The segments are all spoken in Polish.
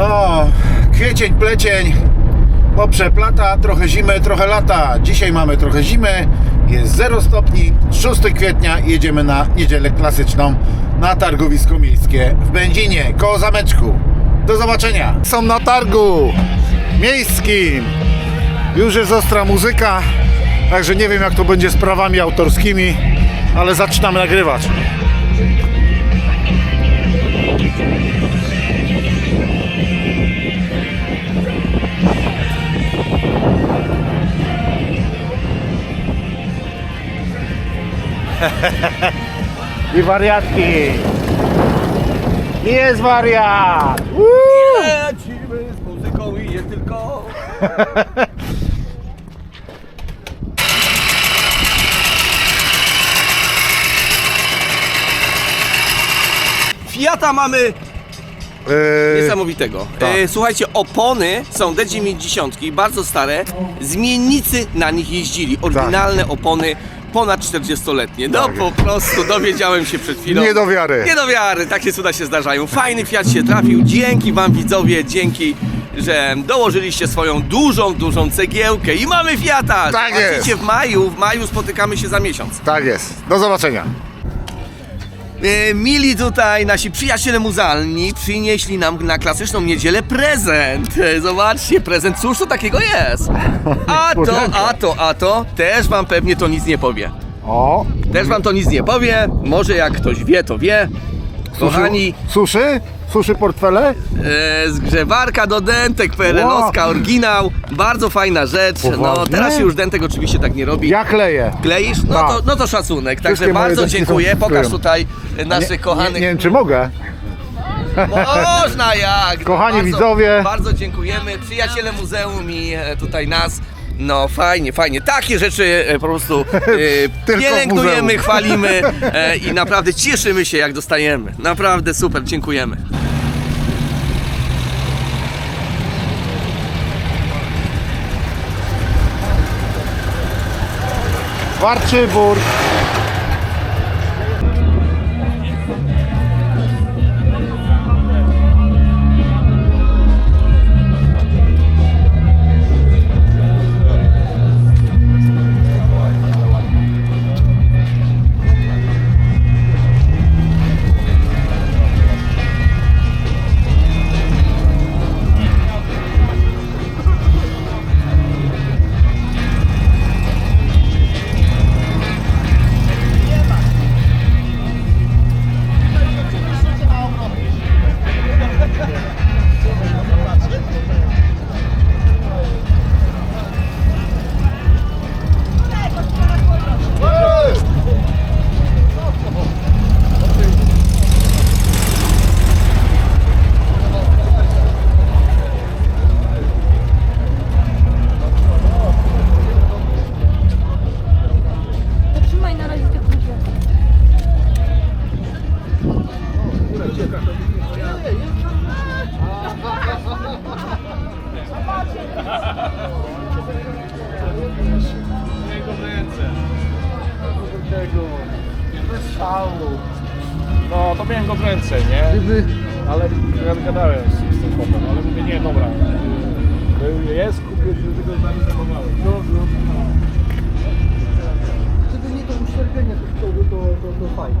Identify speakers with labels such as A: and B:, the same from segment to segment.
A: No, kwiecień, plecień, bo przeplata, trochę zimy, trochę lata. Dzisiaj mamy trochę zimy, jest 0 stopni, 6 kwietnia jedziemy na niedzielę klasyczną na targowisko miejskie w Będzinie, koło zameczku. Do zobaczenia. Są na targu miejskim. Już jest ostra muzyka, także nie wiem jak to będzie z prawami autorskimi, ale zaczynamy nagrywać. I wariatki. Jest wariat.
B: Lecimy z muzyką i nie tylko. Fiata mamy
A: Yy,
B: niesamowitego.
A: tak.
B: E, słuchajcie, opony są D90, bardzo stare. Zmiennicy na nich jeździli. Oryginalne opony ponad 40-letnie. No
A: Tak.
B: po prostu dowiedziałem się przed chwilą.
A: Nie do wiary.
B: Nie do wiary, takie cuda się zdarzają. Fajny Fiat się trafił. Dzięki Wam widzowie, dzięki, że dołożyliście swoją dużą, dużą cegiełkę i mamy Fiata.
A: Tak
B: Zobaczycie
A: jest.
B: w maju, w maju spotykamy się za miesiąc.
A: tak jest. Do zobaczenia.
B: E, Mili tutaj nasi przyjaciele muzealni przynieśli nam na klasyczną niedzielę prezent. E, Zobaczcie, prezent, cóż to takiego jest? A to, a to, a to, też wam pewnie to nic nie powie.
A: O,
B: Też wam to nic nie powie, może jak ktoś wie, to wie. Kochani,
A: Suszy? Suszy portfele?
B: e, zgrzewarka do dentek, PRL-owska,
A: Wow.
B: oryginał, bardzo fajna rzecz. No
A: Poważnie?
B: teraz się już dentek oczywiście tak nie robi.
A: Ja kleję.
B: Kleisz? No
A: Tak.
B: to, no to szacunek, także
A: Wszystkie moje
B: bardzo
A: są
B: dziękuję. Pokaż tutaj e, naszych kochanych
A: Nie, nie wiem, czy mogę.
B: Można jak!
A: Kochani
B: bardzo,
A: widzowie.
B: Bardzo dziękujemy, przyjaciele muzeum i e, tutaj nas. No fajnie, fajnie. Takie rzeczy e, po prostu e,
A: Tylko w
B: pielęgnujemy,
A: muzeum.
B: chwalimy e, i naprawdę cieszymy się jak dostajemy. Naprawdę super, dziękujemy.
A: Warczybór.
C: No, to miałem go w ręce, nie? Ale ja gadałem z, z tym chłopem, ale mówię, nie, dobra. Był, jest, kupię, tylko z nami zajmowałem. No, no.
D: Gdyby nie to uszczelpienie tych przodu, to, to, to fajnie.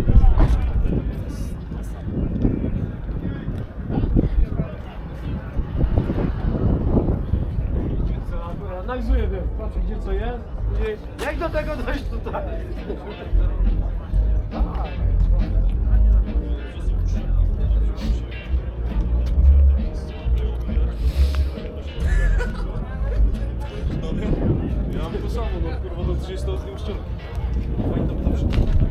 C: patrzę gdzie co jest. i Jak do tego dojść tutaj? Ja mam to samo, no kurwa do 30 z tym szczurki. Fajnie to zawsze.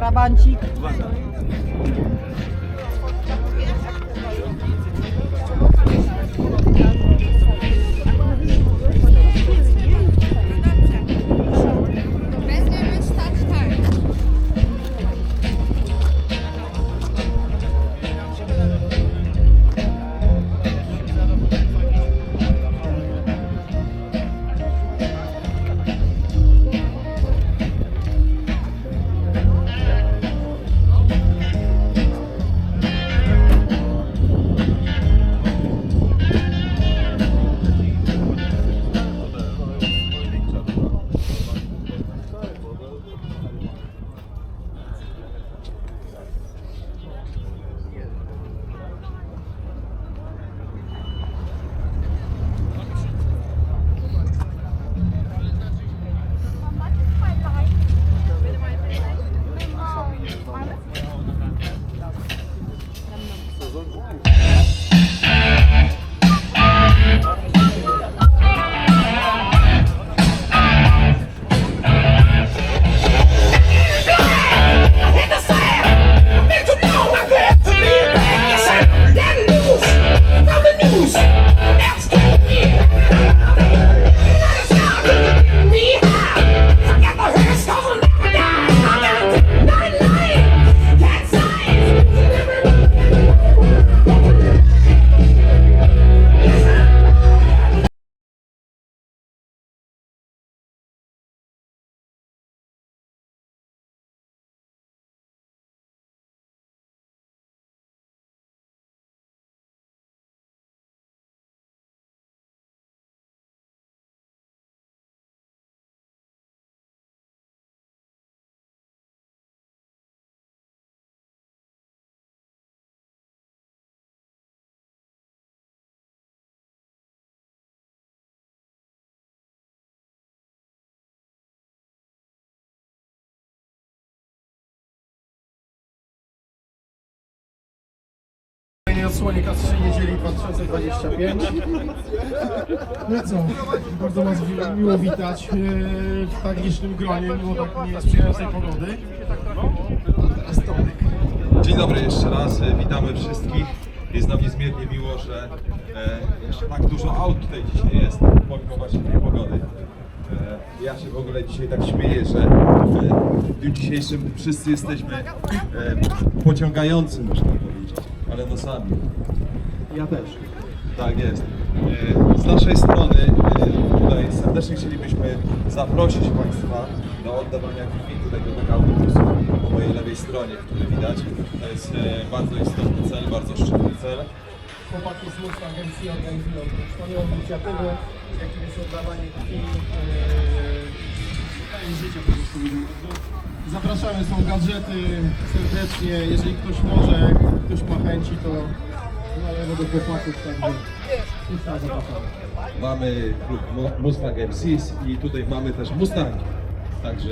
E: Będziemy
D: odsłonie K3 niedzieli 2025. No co, bardzo wi- miło witać e, w tak licznym gronie, mimo tak niesprzyjającej pogody.
F: Dzień dobry jeszcze raz, e, witamy wszystkich. Jest nam niezmiernie miło, że e, jeszcze tak dużo aut tutaj dzisiaj jest, pomimo właśnie tej pogody. Ja się w ogóle dzisiaj tak śmieję, że w dniu dzisiejszym wszyscy jesteśmy e, pociągający, można ale nosami.
D: Ja też.
F: Tak jest. E, Z naszej strony e, tutaj serdecznie chcielibyśmy zaprosić Państwa do oddawania krwi tutaj do tego autobusu po mojej lewej stronie, który widać. To jest e, bardzo istotny cel, bardzo szczytny cel.
D: Chłopaki z Must Agencji organizują wspaniałą inicjatywę, jakim jest oddawanie krwi. Życie po prostu ludziom. Zapraszamy, są gadżety serdecznie. Jeżeli ktoś może, ktoś ma chęci, to nalewo do chłopaków, także wszystko zapraszamy.
F: Mamy klub Mu- Mustang MCs i tutaj mamy też Mustang. Także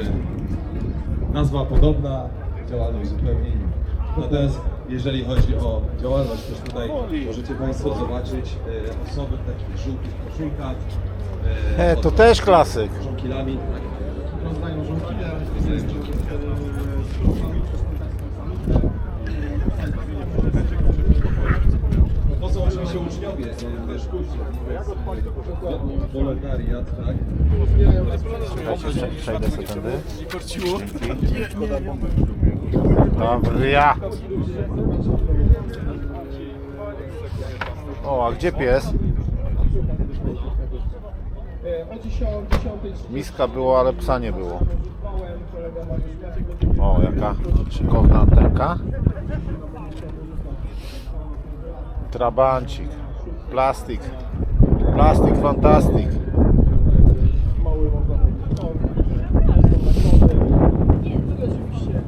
F: nazwa podobna, działalność zupełnie inna. Natomiast jeżeli chodzi o działalność, też tutaj możecie Państwo zobaczyć e, osoby w takich żółtych koszulkach.
A: E, to też klasyk.
F: Żonkilami. To są oczywiście uczniowie, też kurczę. Wolontariat, tak?
A: Przejdę sobie tędy. Dobra. O, a gdzie pies?
D: O 10, 10,
A: Miska było, ale psa nie było. O, jaka szykowna antenka. Trabancik. Plastik. Plastik fantastik.
D: mały można powiedzieć. No, są nagrody. I oczywiście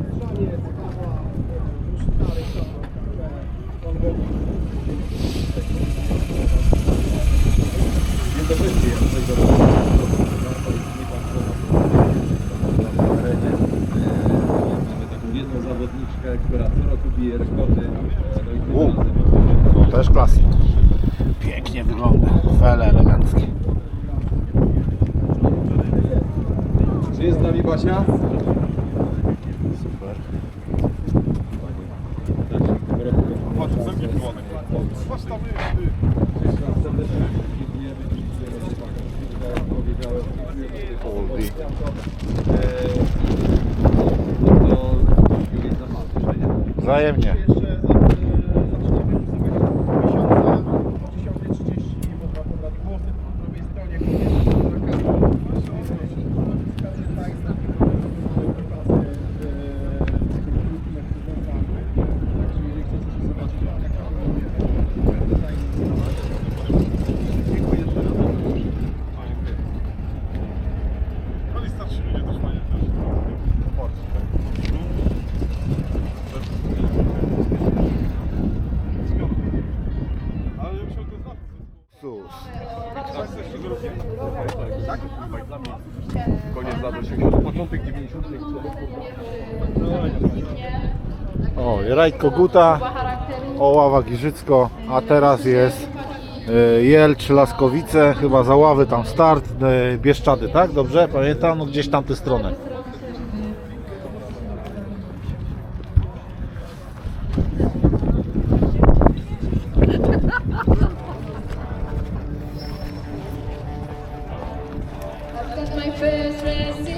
D: żaniec, kawa,
F: która co roku bije rekordy. No i tym
A: U.
F: razem
A: No też klasik. Pięknie wygląda. Eleganckie.
F: Czy jest z nami Basia?
A: Super. Oldie. Wzajemnie. Sus.
C: Koniec lat 80., początek 90.
A: O, Rajk Koguta, Oława Giżycko, a teraz jest y, Jelcz Laskowice, chyba Załawy tam start, y, Bieszczady, tak? Dobrze? Pamiętam? No gdzieś tam tę
G: first
A: rest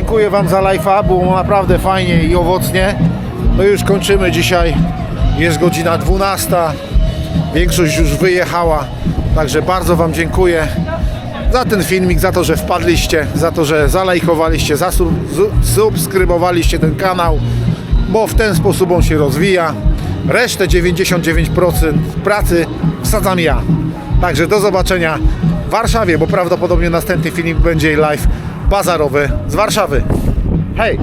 A: dziękuję Wam za live'a, było naprawdę fajnie i owocnie. No już kończymy dzisiaj, jest godzina 12, większość już wyjechała, także bardzo Wam dziękuję za ten filmik, za to, że wpadliście, za to, że zalajkowaliście, zasubskrybowaliście ten kanał, bo w ten sposób on się rozwija. Resztę 99% pracy wsadzam ja. Także do zobaczenia w Warszawie, bo prawdopodobnie następny filmik będzie live bazarowy z Warszawy. Hej!